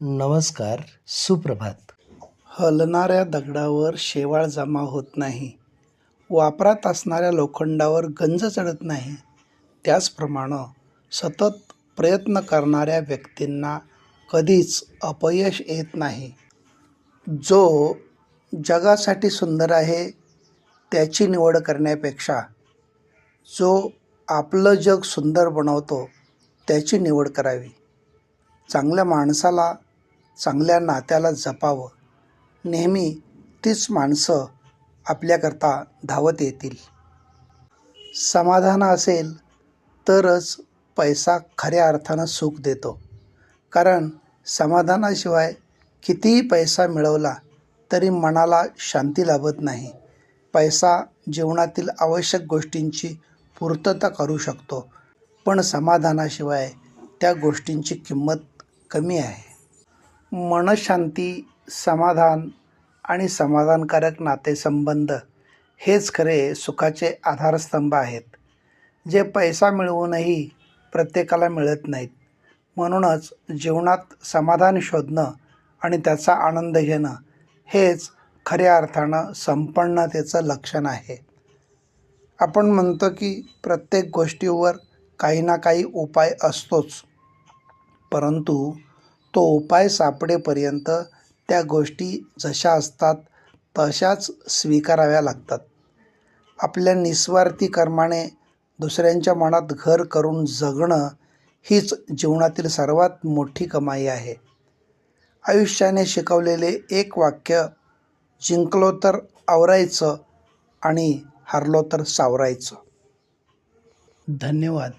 नमस्कार सुप्रभात. हलणाऱ्या दगडावर शेवाळ जमा होत नाही. वापरात असणाऱ्या लोखंडावर गंज चढत नाही. त्याचप्रमाणे सतत प्रयत्न करणाऱ्या व्यक्तींना कधीच अपयश येत नाही. जो जगासाठी सुंदर आहे त्याची निवड करण्यापेक्षा जो आपलं जग सुंदर बनवतो त्याची निवड करावी. चांगल्या माणसाला चांगल्या नात्याला जपावं. नेहमी तीच माणसं आपल्याकरता धावत येतील. समाधान असेल तरच पैसा खऱ्या अर्थानं सुख देतो. कारण समाधानाशिवाय कितीही पैसा मिळवला तरी मनाला शांती लाभत नाही. पैसा जीवनातील आवश्यक गोष्टींची पूर्तता करू शकतो. पण समाधानाशिवाय त्या गोष्टींची किंमत कमी आहे. मनशांती समाधान आणि समाधानकारक नातेसंबंध हेच खरे सुखाचे आधारस्तंभ आहेत. जे पैसा मिळवूनही प्रत्येकाला मिळत नाहीत. म्हणूनच जीवनात समाधान शोधणं आणि त्याचा आनंद घेणं हेच खऱ्या अर्थानं संपन्नतेचं लक्षण आहे. आपण म्हणतो की प्रत्येक गोष्टीवर काही ना काही उपाय असतोच. परंतु तो उपाय सापडेपर्यंत त्या गोष्टी जशा असतात तशाच स्वीकाराव्या लागतात. आपल्या निस्वार्थी कर्माने दुसऱ्यांच्या मनात घर करून जगणं हीच जीवनातील सर्वात मोठी कमाई आहे. आयुष्याने शिकवलेले एक वाक्य जिंकलो तर आवरायचं आणि हरलो तर सावरायचं. धन्यवाद.